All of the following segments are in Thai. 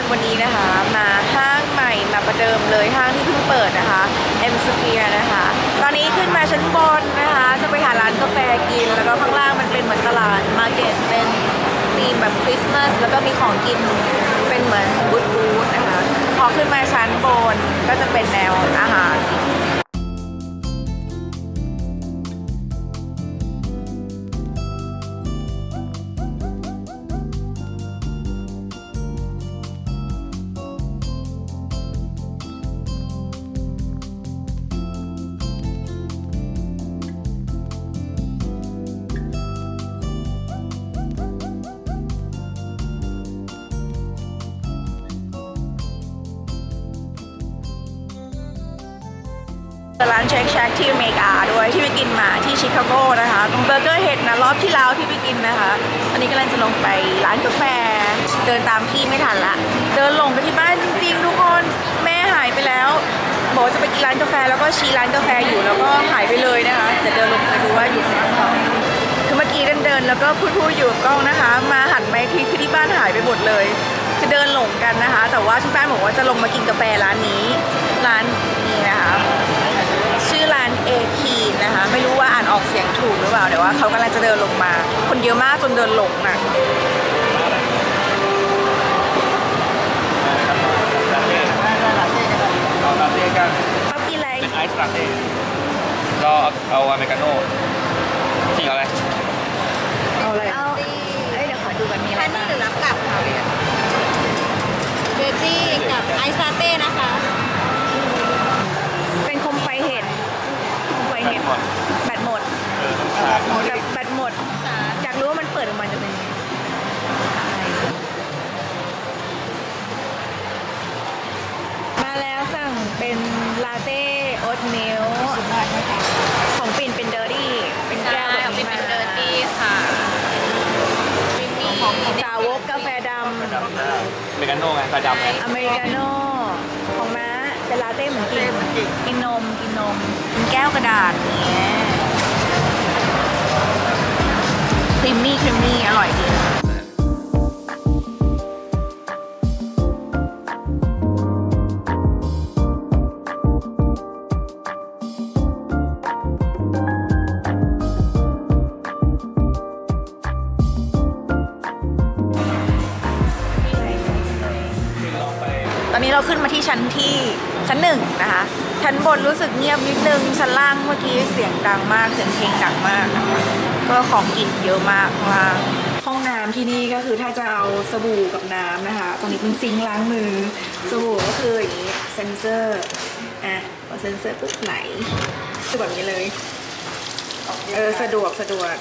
นวันนี้นะคะ มาห้างใหม่มาประเดิมเลยห้างที่เพิ่งเปิดนะคะ M Sphere นะคะ ตอนนี้ขึ้นมาชั้นบนนะคะ จะไปหาร้านกาแฟกิน แล้วก็ข้างล่างมันเป็นเหมือนตลาดมาร์เก็ตเป็นธีมแบบคริสต์มาสแล้วก็มีของกินเป็นเหมือนบูธบูธนะคะ พอขึ้นมาชั้นบนก็จะเป็นแนวอาหาร ร้านเชคแชกที่อเมริกาด้วยที่ไปกินมาที่ชิคาโกนะคะตรงเบอร์เกอร์เห็ดนะรอบที่แล้วที่ไปกินนะคะตอนนี้กำลังจะลงไปร้านกาแฟเดินตามพี่ไม่ทันละ เดินลงไปที่บ้านจริงๆทุกคนแม่หายไปแล้วบอกจะไปกินร้านกาแฟแล้วก็ชี้ร้านกาแฟอยู่แล้วก็หายไปเลยนะคะแต่เดินลงไปดูว่าอยู่ที่ไหนต่อคือเมื่อกี้เดินเดินๆแล้วก็พูดพูดๆอยู่กับกล้องนะคะ มาหันไปทีคือที่บ้านหายไปหมดเลยคือเดินหลงกันนะคะ แต่ว่าที่บ้านบอกว่าจะลงมากินกาแฟร้านนี้ร้านนี้นะคะ ร้านเอคีนะคะ ไม่รู้ว่าอ่านออกเสียงถูกหรือเปล่าแต่ว่าเขากำลังจะเดินลงมา คนเยอะมากจนเดินหลงน่ะลาเต้เอาลาเต้กันชอบกินอะไรเป็นไอซ์ลาเต้ก็เอาอเมริกาโน่จริงเอาอะไรเอาอะไรเอาเอ้ยเดี๋ยวขอดูกันมีอะไรท่านบ้างที่หนึ่งรับกลับค่ะเบบี้กับไอซ์ลาเต้นะคะ เป็นโคมไฟเห็ดโค มไฟเห็ดหมดแบตหมดเออต้องชาร์จแต่แบตหมด อยากรู้ว่ามันเปิดออกมาจะเป็นยังไงมาแล้วสั่งเป็นลาเต้โอ๊ตมิลของปิ่นเป็นเดอร์ดี้ เป็นแก้วแบบนี้มาค่ะสาวกกาแฟดำ อเมริกาโน่ไงกระดำไงอเมริกาโน่ของม้า เป็นลาเต้เหมือนกินกินนมกินนมเป็นแก้วกระดาษอย่างเงี้ยครีมมี่ครีมมี่อร่อยดีตอนนี้เราขึ้นมาที่ชั้นที่ ชั้นหนึ่งนะคะ ชั้นบนรู้สึกเงียบนิดนึง ชั้นล่างเมื่อกี้เสียงดังมาก เสียงเพลงดังมากนะคะก็ของกินเยอะมากข้าห้องน้ำที่นี่ก็คือถ้าจะเอาสบู่กับน้ำนะคะ ตรงนี้เป็นซิงล้างมือ สบู่ก็คืออย่างนี้เซนเซอร์ อะพอเซนเซอร์ปุ๊บไหลคือแบบนี้เลย เออสะดวกสะดวก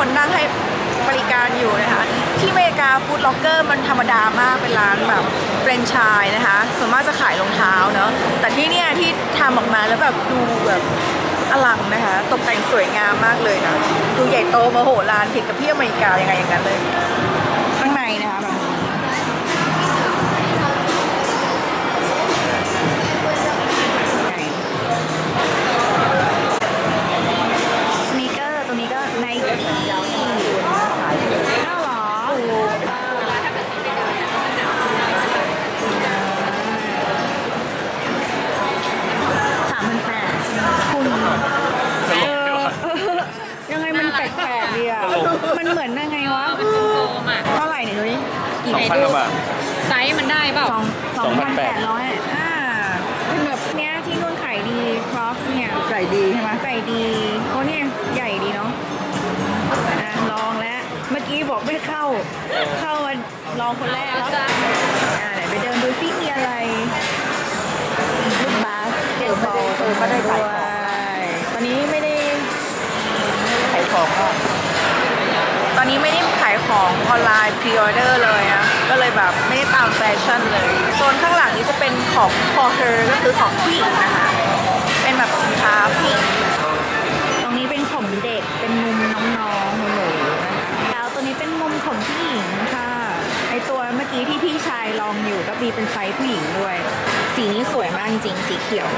คนนั่งให้บริการอยู่นะคะ ที่อเมริกาฟู้ดล็อกเกอร์มันธรรมดามากเป็นร้านแบบเฟรนไชส์นะคะส่วนมากจะขายรองเท้าเนาะแต่ที่เนี่ยที่ทำออกมาแล้วแบบดูแบบอลังนะคะ ตกแต่งสวยงามมากเลยนะ ดูใหญ่โตมโหฬารผิดกับที่อเมริกายังไงอย่างนั้นเลย ไซส์มันได้เปล่า สองสองพันแปด2,800ร้อยอ่าเป็นแบบเนี้ยที่นู่นขายดีครอฟเนี่ยใส่ดีใช่ไหมใส่ดีโอ้เนี่ยใหญ่ดีเนาะอะลองแล้ว เมื่อกี้บอกไม่เข้า เข้ามาลองคนแรกแล้วอ่าเดี๋ยวไปเดินดูซิมีอะไรลูกบาสเกตบอลเออไม่ได้ขายของ ด้วยตอนนี้ไม่ได้ ขายของอะตอนนี้ไม่ได้ ของออนไลน์พรีออเดอร์เลยอะก็เลยแบบไม่ได้ตามแฟชั่นเลยโซนข้างหลังนี้จะเป็นของ for her ก็คือของผู้หญิงนะคะ เป็นแบบสินค้าผู้หญิงตรงนี้เป็นของเด็กเป็นมุมน้องๆหนูๆนะแล้วตัวนี้เป็นมุมของผู้หญิงค่ะไอตัวเมื่อกี้ที่พี่ชายลองอยู่ก็มีเป็นไซส์ผู้หญิงด้วย สีนี้สวยมากจริงๆสีเขียว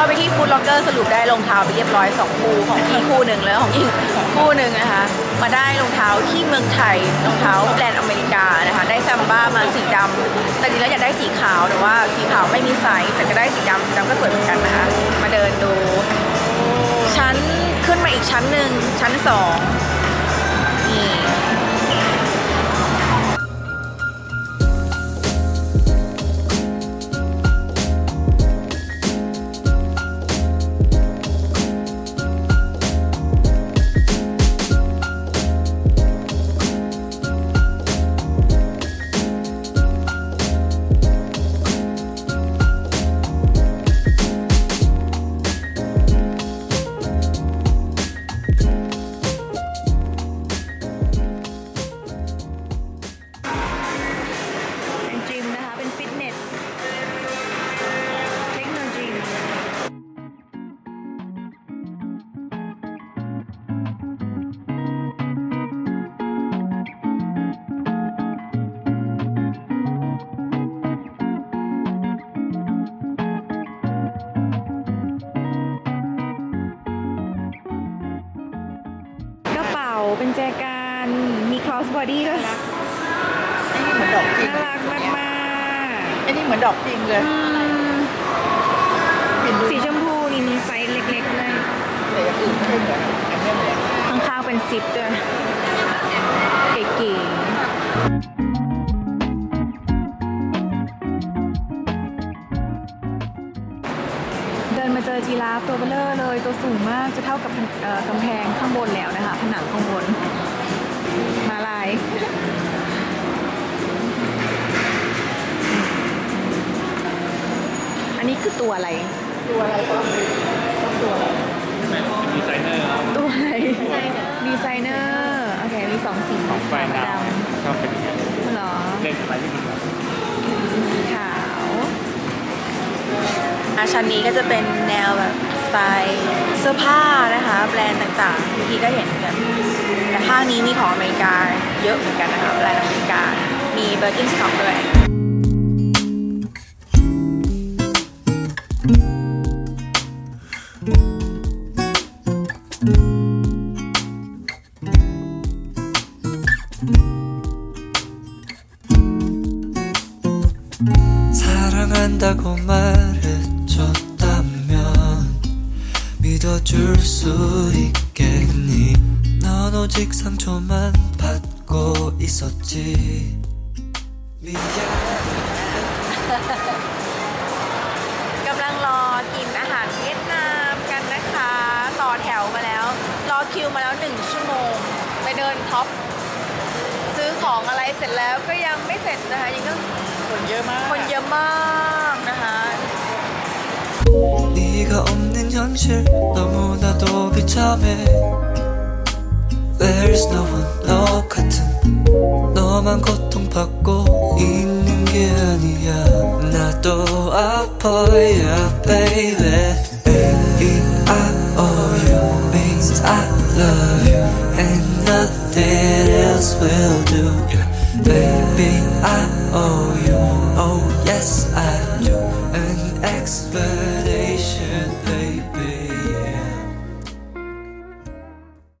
เข้าไปที่ฟู้ดล็อกเกอร์สรุปได้รองเท้าไปเรียบร้อยสองคู่ของพี่คู่หนึ่งแล้วของอีกคู่หนึ่งนะคะ มาได้รองเท้าที่เมืองไทยรองเท้าแบรนด์อเมริกานะคะ ได้ซัมบ้ามาสีดำแต่จริงแล้วอยากได้สีขาวแต่ว่าสีขาวไม่มีไซส์แต่ก็ได้สีดำสีดำก็สวยเหมือนกันนะคะ มาเดินดูชั้นขึ้นมาอีกชั้นหนึ่งชั้นสอง เป๋าเป็นแจกันมี cross body ด้วยไอ้นี่เหมือนดอกจริงน่ารักมากมากไอ้นี่เหมือนดอกจริงเลยๆเห็นดูสีชมพูนี่มีไซส์เล็กๆเลยแต่อย่างอื่นไม่ใช่เหมือนอันนี้เหมือนข้างๆเป็นซิปด้วย ฟตัวเบลอเลยตัวสูงมากจะเท่ากับเอ่อกำแพงข้างบนแล้วนะคะ ผนังข้างบน มาลายอันนี้คือตัวอะไร ตัวอะไรก็ต้องตัวอะไรเป็นดีไซเนอร์ครับตัวอะไร ดีไซเนอร์โอเคมีสองสีของไฟขาวดาวกับดชอบเป็นอย่างนี้ำเหรอเล่นอะไรที่มันแบบสีขาว อาชั้นนี้ก็จะเป็นแนวแบบสไตล์เสื้อผ้านะคะแบรนด์ต่างๆบางทีก็เห็นแบบแต่ห้างนี้มีของอเมริกาเยอะเหมือนกันนะคะแบรนด์อเมริกา มีเบอร์กินสต็อกด้วย 받고 있었지 미안 กำลังรอกินอาหารเวียดนามกันนะคะ ต่อแถวมาแล้ว รอคิวมาแล้วหนึ่งชั่วโมง ไปเดินท็อป ซื้อของอะไรเสร็จแล้วก็ยังไม่เสร็จนะคะ ยังก็ คนเยอะมาก คนเยอะมากนะคะ 네가 없는 현실 너무나도 비참해 There's no one 너 같은 너만 고통받고 있는 게 아니야 나도 아파 yeah baby Baby I owe you means I love you and nothing else will do. Baby I owe you